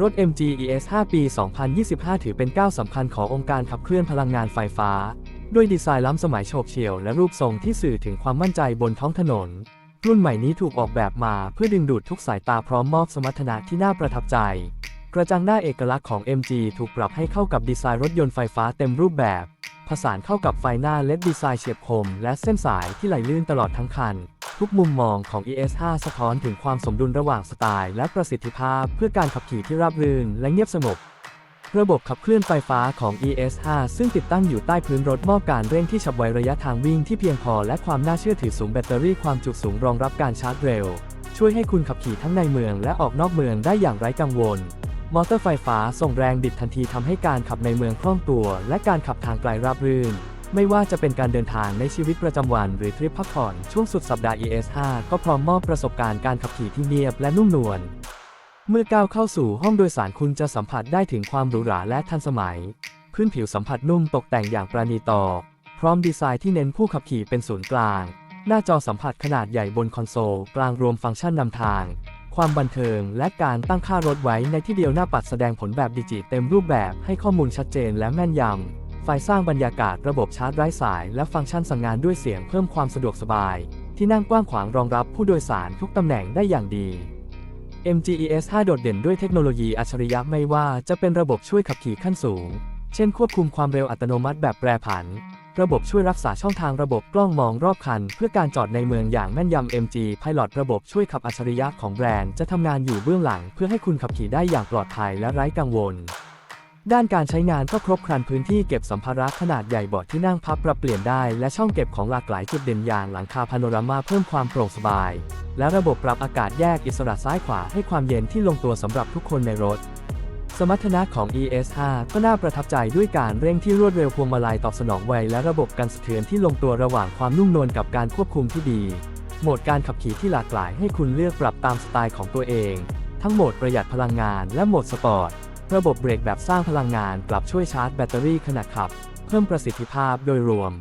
รถ MG ES 5 ปี 2025 ถือเป็นก้าวสำคัญขององค์การขับเคลื่อนพลังงานไฟฟ้า ด้วยดีไซน์ล้ำสมัยโฉบเฉี่ยวและรูปทรงที่สื่อถึงความมั่นใจบนท้องถนน รุ่นใหม่นี้ถูกออกแบบมาเพื่อดึงดูดทุกสายตาพร้อมมอบสมรรถนะที่น่าประทับใจ กระจังหน้าเอกลักษณ์ของ MG ถูกปรับให้เข้ากับดีไซน์รถยนต์ไฟฟ้าเต็มรูปแบบ ผสานเข้ากับไฟหน้าเลดดีไซน์เฉียบคม และเส้นสายที่ไหลลื่นตลอดทั้งคัน ทุกมุมมองของ ES5 สะท้อนถึงความสมดุลระหว่างสไตล์และประสิทธิภาพเพื่อการขับขี่ที่ราบรื่นและเงียบสงบ ระบบขับเคลื่อนไฟฟ้าของ ES5 ซึ่งติดตั้งอยู่ใต้พื้นรถมอบการเร่งที่ฉับไวระยะทางวิ่งที่เพียงพอและความน่าเชื่อถือสูงแบตเตอรี่ความจุสูงรองรับการชาร์จเร็ว ช่วยให้คุณขับขี่ทั้งในเมืองและออกนอกเมืองได้อย่างไร้กังวล มอเตอร์ไฟฟ้าส่งแรงบิดทันทีทำให้การขับในเมืองคล่องตัว และการขับทางไกลราบรื่น ไม่ว่าจะเป็นการเดินทางในชีวิตประจำวันหรือทริปพักผ่อนช่วงสุดสัปดาห์ ES5 ก็พร้อมมอบประสบการณ์การขับขี่ที่เงียบและนุ่มนวล เมื่อก้าวเข้าสู่ห้องโดยสารคุณจะสัมผัสได้ถึงความหรูหราและทันสมัย พื้นผิวสัมผัสนุ่มตกแต่งอย่างประณีตอพร้อมดีไซน์ที่เน้นผู้ขับขี่เป็นศูนย์กลาง หน้าจอสัมผัสขนาดใหญ่บนคอนโซล กลางรวมฟังก์ชันนำทาง ความบันเทิง และการตั้งค่ารถไว้ในที่เดียวหน้าปัดแสดงผลแบบดิจิตเต็มรูปแบบให้ข้อมูลชัดเจนและแม่นยำ ไฟสร้างบรรยากาศระบบชาร์จไร้สาย และฟังก์ชันสั่งงานด้วยเสียงเพิ่มความสะดวกสบาย ที่นั่งกว้างขวางรองรับผู้โดยสารทุกตำแหน่งได้อย่างดี MGES 5 โดดเด่นด้วยเทคโนโลยีอัจฉริยะไม่ว่าจะเป็นระบบช่วยขับขี่ขั้นสูง เช่นควบคุมความเร็วอัตโนมัติแบบแปรผัน ระบบช่วยรักษาช่องทางระบบกล้องมองรอบคัน เพื่อการจอดในเมืองอย่างแม่นยำ MG Pilot ระบบช่วยขับอัจฉริยะของแบรนด์จะทำงานอยู่เบื้องหลัง เพื่อให้คุณขับขี่ได้อย่างปลอดภัยและไร้กังวล ด้านการใช้งานก็ครบครันพื้นที่เก็บสัมภาระขนาดใหญ่เบาะที่นั่งพับปรับเปลี่ยนได้ และช่องเก็บของหลากหลายจุดเด่นอย่างหลังคาพาโนรามาเพิ่มความโปร่งสบาย และระบบปรับอากาศแยกอิสระซ้ายขวาให้ความเย็นที่ลงตัวสำหรับทุกคนในรถ สมรรถนะของ ES5 ก็น่าประทับใจด้วยการเร่งที่รวดเร็วพวงมาลัยตอบสนองไวและระบบกันสะเทือนที่ลงตัวระหว่างความนุ่มนวลกับการควบคุมที่ดี โหมดการขับขี่ที่หลากหลายให้คุณเลือกปรับตามสไตล์ของตัวเอง ทั้งโหมดประหยัดพลังงานและโหมดสปอร์ต ระบบเบรกแบบสร้างพลังงานปรับช่วยชาร์จแบตเตอรี่ขณะขับ เพิ่มประสิทธิภาพโดยรวม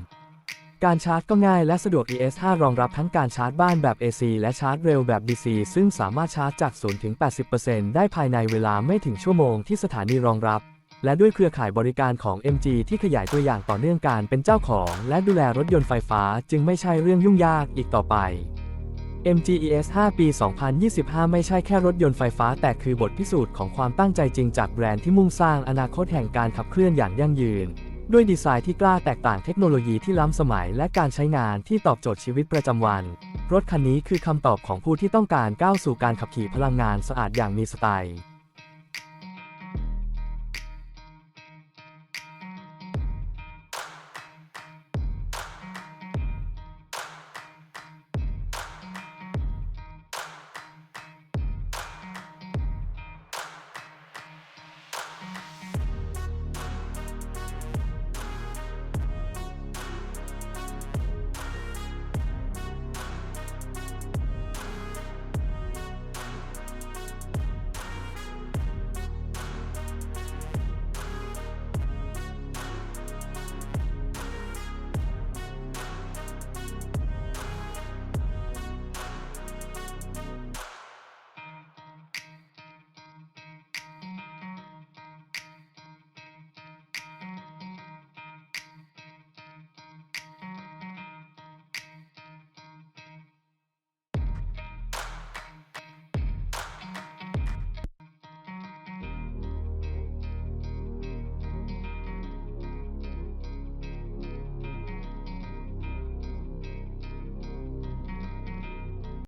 การชาร์จก็ง่ายและสะดวก ES5 รองรับทั้งการชาร์จบ้านแบบ AC และชาร์จเร็วแบบ DC ซึ่งสามารถชาร์จจาก0ถึง 80%ได้ภายในเวลาไม่ถึงชั่วโมงที่สถานีรองรับ และด้วยเครือข่ายบริการของ MG ที่ขยายตัวอย่างต่อเนื่องการเป็นเจ้าของ และดูแลรถยนต์ไฟฟ้าจึงไม่ใช่เรื่องยุ่งยากอีกต่อไป MG ES 5 ปี 2025 ไม่ใช่แค่รถยนต์ไฟฟ้า แต่คือบทพิสูจน์ของความตั้งใจจริงจากแบรนด์ที่มุ่งสร้างอนาคตแห่งการขับเคลื่อนอย่างยั่งยืน ด้วยดีไซน์ที่กล้าแตกต่างเทคโนโลยีที่ล้ำสมัย และการใช้งานที่ตอบโจทย์ชีวิตประจำวัน รถคันนี้คือคำตอบของผู้ที่ต้องการก้าวสู่การขับขี่พลังงานสะอาดอย่างมีสไตล์